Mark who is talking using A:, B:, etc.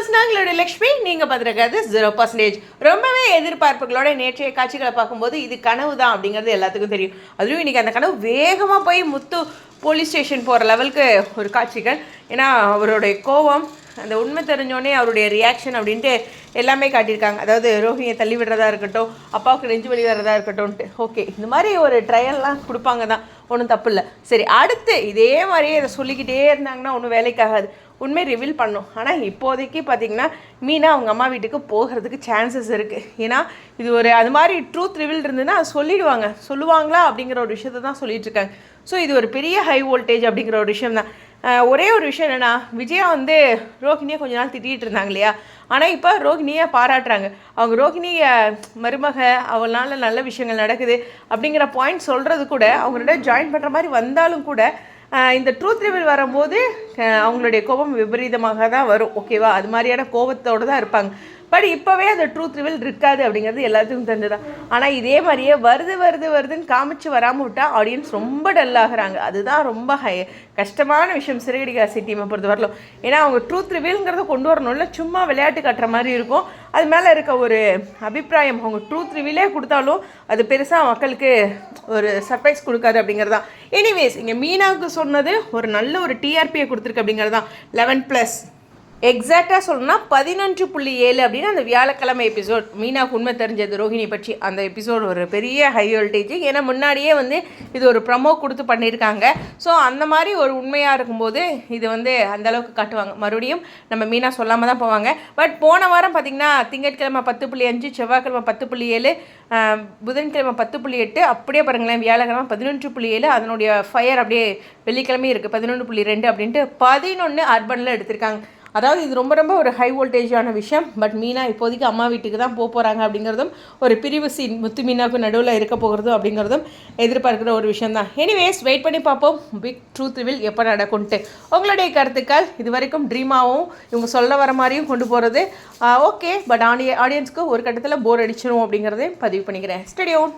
A: Viewers நாங்களோட Lakshmi நீங்கள் பார்த்துருக்காது zero percentage ரொம்பவே எதிர்பார்ப்புகளோட நேற்றைய காட்சிகளை பார்க்கும்போது இது கனவு தான் அப்படிங்கிறது எல்லாத்துக்கும் தெரியும். அதுவும் இன்றைக்கி அந்த கனவு வேகமாக போய் முத்து போலீஸ் ஸ்டேஷன் போகிற லெவலுக்கு ஒரு காட்சிகள். ஏன்னா அவருடைய கோபம் அந்த உண்மை தெரிஞ்சோடனே அவருடைய ரியாக்ஷன் அப்படின்ட்டு எல்லாமே காட்டியிருக்காங்க. அதாவது ரோஹிணியை தள்ளி விடுறதா இருக்கட்டும் அப்பாவுக்கு நெஞ்சு வலி வர்றதா இருக்கட்டும்ன்ட்டு ஓகே இந்த மாதிரி ஒரு ட்ரையல்லாம் கொடுப்பாங்க தான். ஒன்றும் தப்பு இல்லை. சரி அடுத்து இதே மாதிரியே இதை சொல்லிக்கிட்டே இருந்தாங்கன்னா ஒன்றும் வேலைக்காகாது. உண்மை ரிவீல் பண்ணும். ஆனால் இப்போதைக்கு பார்த்தீங்கன்னா மீனா அவங்க அம்மா வீட்டுக்கு போகிறதுக்கு சான்சஸ் இருக்குது ஏன்னா இது ஒரு அது மாதிரி ட்ரூத் ரிவீல் இருந்ததுன்னா சொல்லிடுவாங்க. சொல்லுவாங்களா அப்படிங்கிற ஒரு விஷயத்தை தான் சொல்லிகிட்ருக்காங்க ஸோ இது ஒரு பெரிய ஹை வோல்டேஜ் அப்படிங்கிற ஒரு விஷயம் தான் ஒரே ஒரு விஷயம் என்னென்னா விஜயா வந்து ரோஹிணியை கொஞ்ச நாள் திட்டிகிட்டு இருந்தாங்க இல்லையா? ஆனால் இப்போ ரோஹிணியை பாராட்டுறாங்க. அவங்க ரோஹிணியை மருமக அவளால் நல்ல விஷயங்கள் நடக்குது அப்படிங்கிற பாயிண்ட் சொல்கிறது கூட அவங்களோட ஜாயின் பண்ணுற மாதிரி வந்தாலும் கூட இந்த ட்ரூத் ரிவில் வரும்போது அவங்களுடைய கோபம் விபரீதமாக தான் வரும் ஓகேவா அது மாதிரியான கோபத்தோடு தான் இருப்பாங்க. பட் இப்போவே அந்த ட்ரூத் ரிவில் இருக்காது அப்படிங்கிறது எல்லாத்துக்கும் தெரிஞ்சுதான் ஆனால் இதே மாதிரியே வருது வருது வருதுன்னு காமிச்சு வராமல் விட்டால் ஆடியன்ஸ் ரொம்ப டல் ஆகுறாங்க. அதுதான் ரொம்ப ஹை கஷ்டமான விஷயம் சிறுகடிகாசி டீமை பொறுத்த வரலும் ஏன்னா அவங்க ட்ரூத் ரிவீல்ங்கிறத கொண்டு வரணும்ல சும்மா விளையாட்டு காட்டுற மாதிரி இருக்கும். அது மேலே இருக்க ஒரு அபிப்பிராயம் அவங்க ட்ரூத் ரிவீலே கொடுத்தாலும் அது பெருசாக மக்களுக்கு ஒரு சர்ப்ரைஸ் கொடுக்காது அப்படிங்கிறது தான் எனிவேஸ் இங்கே மீனாவுக்கு சொன்னது ஒரு நல்ல ஒரு டிஆர்பியை கொடுத்துருக்கு அப்படிங்கிறது தான் லெவன் ப்ளஸ் எக்ஸாக்டாக சொல்லணும்னா பதினொன்று புள்ளி ஏழு அப்படின்னு அந்த வியாழக்கிழமை எபிசோட் மீனாவுக்கு உண்மை தெரிஞ்சது ரோஹிணி பற்றி அந்த எபிசோட் ஒரு பெரிய ஹை வோல்டேஜ் ஏன்னா முன்னாடியே வந்து இது ஒரு ப்ரமோ கொடுத்து பண்ணியிருக்காங்க. ஸோ அந்த மாதிரி ஒரு உண்மையாக இருக்கும்போது இது வந்து அந்தளவுக்கு காட்டுவாங்க. மறுபடியும் நம்ம மீனா சொல்லாமல் தான் போவாங்க. பட் போன வாரம் பார்த்திங்கன்னா திங்கட்கிழமை பத்து புள்ளி அஞ்சு செவ்வாய்க்கிழமை பத்து புள்ளி ஏழு புதன்கிழமை பத்து புள்ளி எட்டு. அப்படியே பாருங்களேன் வியாழக்கிழமை பதினொன்று புள்ளி ஏழு அதனுடைய ஃபயர் அப்படியே வெள்ளிக்கிழமையும் இருக்குது பதினொன்று புள்ளி ரெண்டு அப்படின்ட்டு பதினொன்று அர்பனில் எடுத்திருக்காங்க. அதாவது இது ரொம்ப ரொம்ப ஒரு ஹை வோல்டேஜான விஷயம். பட் மீனா இப்போதைக்கு அம்மா வீட்டுக்கு தான் போக போகிறாங்க அப்படிங்கிறதும் ஒரு பிரிவு சீன் முத்து மீனாவுக்கு நடுவில் இருக்க போகிறதும் அப்படிங்கிறதும் எதிர்பார்க்குற ஒரு விஷயம் தான். எனிவேஸ் வெயிட் பண்ணி பார்ப்போம். பிக் ட்ரூத் வில் எப்போ நடக்கும்ட்டு. உங்களுடைய கருத்துக்கள் இது வரைக்கும் ட்ரீமாகவும் இவங்க சொல்ல வர மாதிரியும் கொண்டு போகிறது ஓகே பட் ஆடிய ஆடியன்ஸ்க்கு ஒரு கட்டத்தில் போர் அடிச்சிடும் அப்படிங்கிறதையும் பதிவு பண்ணிக்கிறேன். ஸ்டடியோன்